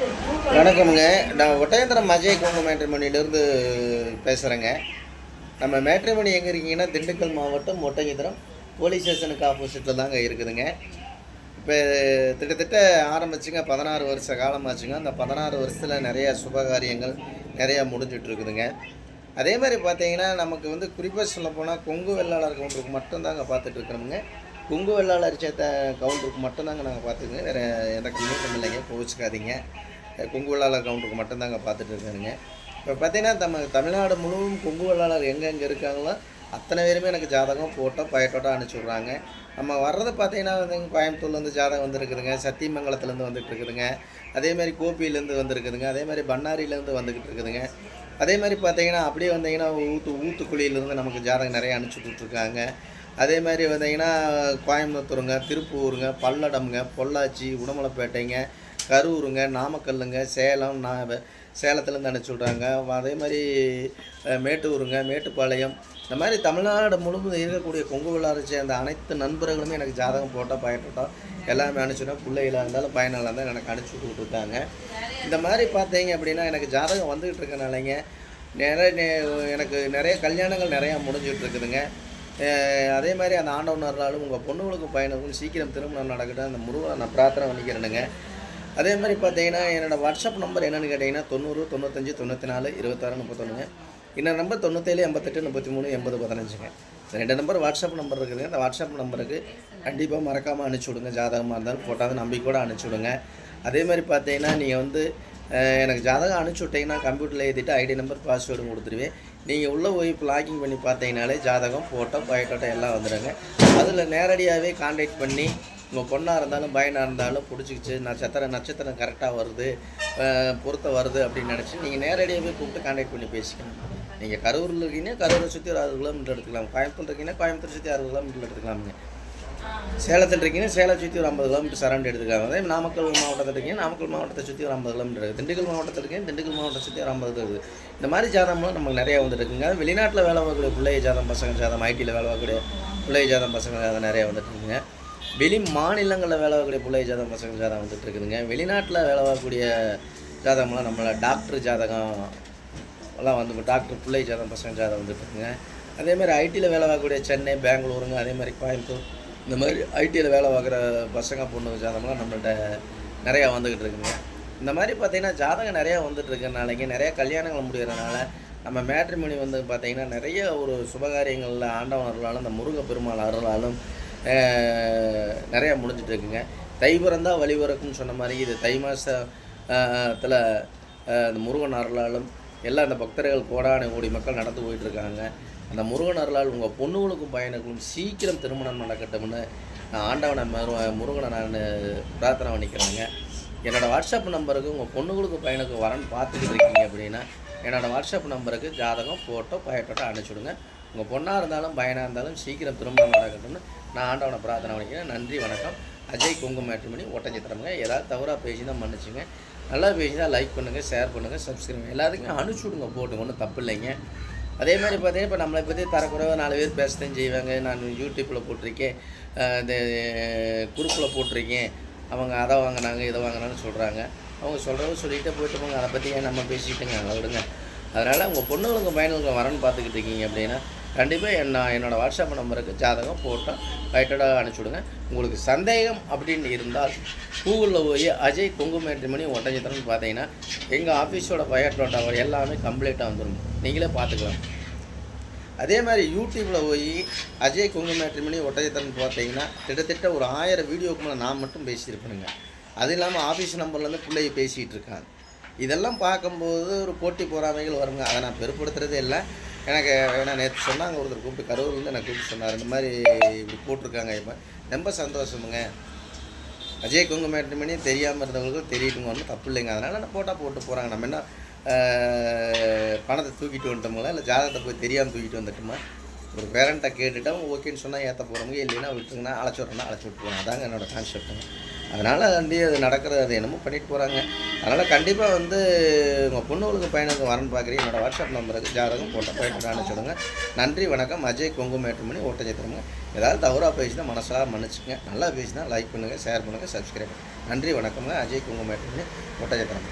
வணக்கமுங்க. நான் ஒட்டயந்திரம் அஜய் குங்க மேட்ரிமணிலேருந்து பேசுகிறேங்க நம்ம மேட்ரிமணி எங்கே இருக்கீங்கன்னா திண்டுக்கல் மாவட்டம் ஒட்டயந்திரம் போலீஸ் ஸ்டேஷனுக்கு ஆப்போசிட்டில் தாங்க இருக்குதுங்க. இப்போ கிட்டத்தட்ட ஆரம்பிச்சுங்க பதினாறு வருஷ காலமாச்சுங்க. அந்த பதினாறு வருஷத்தில் நிறையா சுபகாரியங்கள் நிறையா முடிஞ்சிட்ருக்குதுங்க. அதே மாதிரி பார்த்தீங்கன்னா நமக்கு வந்து குறிப்பாக சொல்லப்போனால் கொங்கு வெள்ளாளர்கள் மட்டும்தாங்க பார்த்துட்டு இருக்கிறோமுங்க கொங்கு வெள்ளாளர் சேர்த்த கவுண்டருக்கு மட்டும்தாங்க நாங்கள் பார்த்துக்குங்க வேறு எந்த கம்யூனிட்டும் இல்லைங்க கோவிச்சுக்காதீங்க. கொங்கு வெள்ளாளர் கவுண்டருக்கு மட்டும்தாங்க பார்த்துட்டு இருக்கானுங்க. இப்போ பார்த்தீங்கன்னா நம்ம தமிழ்நாடு முழுவதும் கொங்கு வெள்ளாளர் எங்கெங்கே இருக்காங்களோ அத்தனை பேருமே எனக்கு ஜாதகம் ஃபோட்டோ பயட்டோட்டோ அனுப்பிச்சி விட்றாங்க நம்ம வர்றது பார்த்தீங்கன்னா வந்து கோயம்புத்தூர்லேருந்து ஜாதகம் வந்துருக்குதுங்க சத்தியமங்கலத்துலேருந்து வந்துட்டு இருக்குதுங்க அதே மாதிரி கோபியிலேருந்து வந்திருக்குதுங்க அதேமாதிரி பண்ணாரியிலேருந்து வந்துக்கிட்டு இருக்குதுங்க அதே மாதிரி பார்த்தீங்கன்னா அப்படியே வந்தீங்கன்னா ஊத்து ஊத்துக்குழியிலேருந்து நமக்கு ஜாதகம் நிறைய அனுப்பிச்சி விட்ருக்காங்க அதே மாதிரி வந்தீங்கன்னா கோயம்புத்தூருங்க திருப்பூருங்க பல்லடம்ங்க பொள்ளாச்சி உடமலைப்பேட்டைங்க கரூருங்க நாமக்கல்லுங்க சேலம் நான் சேலத்துலேருந்து அனுப்பிச்சி விட்றாங்க. அதே மாதிரி மேட்டூருங்க மேட்டுப்பாளையம். இந்த மாதிரி தமிழ்நாடு முழுவதும் இருக்கக்கூடிய கொங்கு விழாவை சேர்ந்த அனைத்து நண்பர்களுமே எனக்கு ஜாதகம் போட்டால் பயன்பட்டோம் எல்லாமே அனுப்பிச்சுட்டோம் பிள்ளைகளாக இருந்தாலும் பயனாக இருந்தாலும் எனக்கு அனுப்பிச்சி விட்டுருக்காங்க இந்த மாதிரி பார்த்தீங்க அப்படின்னா எனக்கு ஜாதகம் வந்துக்கிட்டு இருக்கனாலங்க நிறைய எனக்கு நிறைய கல்யாணங்கள் நிறையா முடிஞ்சிட்ருக்குதுங்க அதே மாதிரி அந்த ஆண்டவனர்னாலும் உங்கள் பொண்ணுங்களுக்கும் பையனுக்கும் சீக்கிரம் திருமணம் நடக்கட்டும். அந்த முருகனை நான் பிரார்த்தனை பண்ணிக்கிறேனுங்க. அதே மாதிரி பார்த்தீங்கன்னா என்னோடய வாட்ஸ்அப் நம்பர் என்னென்னு கேட்டிங்கன்னா தொண்ணூறு தொண்ணூத்தஞ்சு தொண்ணூற்றி நாலு இருபத்தாறு முப்பத்தொன்றுங்க இன்னொரு நம்பர் தொண்ணூற்றேழு எண்பத்தெட்டு முப்பத்தி மூணு எண்பது பதினஞ்சுங்க. ரெண்டு நம்பர் வாட்ஸ்அப் நம்பர் இருக்குதுங்க அந்த வாட்ஸ்அப் நம்பருக்கு கண்டிப்பாக மறக்காமல் அனுப்பிச்சி விடுங்க. ஜாதகமாக இருந்தாலும் போட்டாவது நம்பிக்கையோடு அனுப்பிச்சி விடுங்க. அதே மாதிரி பார்த்தீங்கன்னா நீங்கள் வந்து எனக்கு ஜாதகம் அனுப்பிச்சி விட்டீங்கன்னா கம்ப்யூட்டரில் எழுதிட்டு ஐடி நம்பர் பாஸ்வேர்டும் கொடுத்துருவேன். நீங்கள் உள்ளே போய் லாகிங் பண்ணி பார்த்தீங்கனாலே ஜாதகம் ஃபோட்டோ பயோட்டோட்டோ எல்லாம் வந்துடுங்க. அதில் நேரடியாகவே காண்டாக்ட் பண்ணி உங்கள் பொண்ணாக இருந்தாலும் பையனாக இருந்தாலும் பிடிச்சிக்கிச்சு நட்சத்திரம் நட்சத்திரம் கரெக்டாக வருது பொருத்த வருது அப்படின்னு நினச்சி நீங்கள் நேரடியாகவே கூப்பிட்டு காண்டாக்ட் பண்ணி பேசிக்கணும் நீங்கள் கரூரில் இருக்கீங்கன்னா கரூரை சுற்றி ஒரு அறுபது கிலோமீட்டர் எடுத்துக்கலாம். கோயம்புத்தூர் இருக்கீங்கன்னா கோயம்புத்தூர் சுற்றி அறுபது கிலோமீட்டர் எடுத்துக்கலாமுங்க. சேலத்தில் இருக்கீங்கன்னா சேலத்தை சுற்றி ஒரு ஐம்பது கிலோமீட்டர் சரௌண்ட் எடுத்துக்காங்க அதே நாமக்கல் மாவட்டத்தில் இருக்கீங்க. நாமக்கல் மாவட்டத்தை சுற்றி ஒரு ஐம்பது கிலோமீட்டர் இருக்குது திண்டுக்கல் மாவட்டத்தில் இருக்கீங்க. திண்டுக்கல் மாவட்டத்தை சுற்றி ஒரு ஐம்பது இருக்குது. இந்த மாதிரி ஜாதகம்லாம் நமக்கு நிறையா வந்துட்டு இருக்குங்க. வெளிநாட்டில் வேலை பார்க்கக்கூடிய பிள்ளைய ஜாதம் பசங்க ஜாதம் ஐடியில் வேலை பார்க்கக்கூடிய பிள்ளைய ஜாதம் பசங்க ஜாதம் நிறையா வந்துட்டு இருக்குங்க. வெளி மாநிலங்களில் வேலை பார்க்கக்கூடிய பிள்ளைய ஜாதம் பசங்க ஜாதகம் வந்துட்டு இருக்குதுங்க. வெளிநாட்டில் வேலை பார்க்கக்கூடிய ஜாதகம்லாம் நம்மளை டாக்டர் ஜாதகம் எல்லாம் வந்து டாக்டர் பிள்ளை ஜாதகம் பசங்க ஜாதகம் வந்துட்டு இருக்குங்க. அதே மாதிரி ஐடியில் வேலை பார்க்கக்கூடிய சென்னை பெங்களூருங்க. அதே மாதிரி கோயம்புத்தூர் இந்த மாதிரி ஐடியில் வேலை பார்க்குற பசங்க பொண்ணு ஜாதகம்லாம் நம்மள்ட்ட நிறையா வந்துக்கிட்டு இருக்குங்க. இந்த மாதிரி பார்த்தீங்கன்னா ஜாதகம் நிறையா வந்துட்டு இருக்கிறனாலங்க நிறையா கல்யாணங்கள் முடிகிறனால நம்ம மேட்ரிமணி வந்து பார்த்தீங்கன்னா நிறைய ஒரு சுபகாரியங்களில் ஆண்டவன் அருளாலும் இந்த முருக பெருமாள் அருளாலும் நிறையா முடிஞ்சிட்டு இருக்குங்க. தை பிறந்தா வழிபிறக்குன்னு சொன்ன மாதிரி இது தை மாதத்தில் இந்த முருகன் அருளாலும் எல்லாம் அந்த பக்தர்கள் கோடான கோடி மக்கள் நடந்து போயிட்டுருக்காங்க. அந்த முருகன் அருளால் உங்கள் பொண்ணுகளுக்கும் பையனுக்கும் சீக்கிரம் திருமணம் நடக்கட்டும்னு நான் ஆண்டவனை முருகனை நான் பிரார்த்தனை பண்ணிக்கிறேங்க. என்னோடய வாட்ஸ்அப் நம்பருக்கு உங்கள் பொண்ணுகளுக்கு பையனுக்கு வரன்னு பார்த்துக்கிட்டு இருக்கீங்க அப்படின்னா என்னோடய வாட்ஸ்அப் நம்பருக்கு ஜாதகம் ஃபோட்டோ பயட்டோட்டோ அனுப்பிச்சுடுங்க உங்கள் பொண்ணாக இருந்தாலும் பையனாக இருந்தாலும் சீக்கிரம் திருமணம் நடக்கட்டும்னு நான் ஆண்டவனை பிரார்த்தனை பண்ணிக்கிறேன். நன்றி வணக்கம். அஜய் குங்கு மேட்ரிமணி ஒட்டஞ்சித்திரமுங்க ஏதாவது தவறாக பேசி தான் மன்னிச்சுங்க. நல்லா பேசினா லைக் பண்ணுங்கள் ஷேர் பண்ணுங்கள் சப்ஸ்கிரைப் எல்லாத்துக்குமே அனுப்பிச்சி விடுங்க போட்டு. ஒன்றும் தப்பு இல்லைங்க. அதே மாதிரி பார்த்தீங்கன்னா இப்போ நம்மளை பற்றி தரக்குறைவா நாலு பேர் பேசத்தான் செய்வாங்க. நான் யூடியூப்பில் போட்டிருக்கேன். இந்த குரூப்பில் போட்டிருக்கேன். அவங்க அதை வாங்கினாங்க இதை வாங்கினான்னு சொல்கிறாங்க அவங்க சொல்கிறவங்க சொல்லிகிட்டே போயிட்டு போங்க அதை பற்றி ஏன் நம்ம பேசிக்கிட்டுங்க? அதை விடுங்க அதனால் உங்கள் பொண்ணுங்களுக்கு பயனுக்கு வரன்னு பார்த்துக்கிட்டு இருக்கீங்க அப்படின்னா கண்டிப்பாக என்ன என்னோடய வாட்ஸ்அப் நம்பருக்கு ஜாதகம் ஃபோட்டோ ரைட்டடாக அனுப்பிச்சி விடுங்க. உங்களுக்கு சந்தேகம் அப்படின்னு இருந்தால் கூகுளில் போய் அஜய் கொங்கு மணி ஒட்டஞ்சத்திரம்னு பார்த்தீங்கன்னா எங்கள் ஆஃபீஸோட பயோட்டோட்டா எல்லாமே கம்ப்ளீட்டாக வந்துடும் நீங்களே பார்த்துக்கலாம். அதே மாதிரி யூடியூப்பில் போய் அஜய் கொங்கு மேட்ரிமணி ஒட்டஞ்சத்திரன் பார்த்தீங்கன்னா கிட்டத்தட்ட ஒரு ஆயிரம் வீடியோக்கு மேலே நான் மட்டும் பேசியிருப்பேனுங்க. அது இல்லாமல் ஆஃபீஸ் நம்பர்லேருந்து பிள்ளைய பேசிகிட்டு இருக்காங்க. இதெல்லாம் பார்க்கும்போது ஒரு போட்டி பொறாமைகள் வருங்க. அதை நான் பெருப்படுத்துறதே இல்லை. எனக்கு ஏன்னா நேற்று சொன்னாங்க ஒருத்தர் கூப்பிட்டு கரூர்லேருந்து எனக்கு கூப்பிட்டு சொன்னார். இந்த மாதிரி இப்படி போட்டிருக்காங்க இப்போ. ரொம்ப சந்தோஷமுங்க. அஜய் குங்கு மேட்ரிமணி தெரியாமல் இருந்தவங்களுக்கு தெரியட்டுங்க ஒன்றும் தப்பு இல்லைங்க. அதனால் நான் போட்டால் போட்டு போகிறாங்க நம்ம என்ன பணத்தை தூக்கிட்டு வந்துட்டோம்களா இல்லை ஜாதகத்தை போய் தெரியாமல் தூக்கிட்டு வந்துட்டோமா? ஒரு பேரண்ட்டை கேட்டுட்டோம் ஓகேன்னு சொன்னால் ஏற்ற போகிறவங்க இல்லைன்னா விட்டுருங்கன்னா அழைச்சி விட்றேன்னா அழைச்சி விட்டுருவோம் அதாங்க என்னோடய கான்செப்ட்டுங்க அதனால் வந்து அது நடக்கிறது அது என்னமோ பண்ணிட்டு போகிறாங்க அதனால் கண்டிப்பாக வந்து உங்கள் பொண்ணுகளுக்கு பையனுக்கு வரன்னு பார்க்குறீங்க என்னோடய வாட்ஸ்அப் நம்பருக்கு ஜாதகம் போட்ட போயிட்டு சொல்லுங்க. நன்றி வணக்கம். அஜய் கொங்கு மேட்ருமணி ஓட்டஞ்சத்திரமுங்க ஏதாவது தவறாக பேசினா மனசாக மன்னிச்சுங்க நல்லா பேசினா லைக் பண்ணுங்கள் ஷேர் பண்ணுங்கள் சப்ஸ்கிரைப் நன்றி வணக்கம்ங்க. அஜய் கொங்கு மேட்ருமணி ஓட்டஞ்சத்திரம்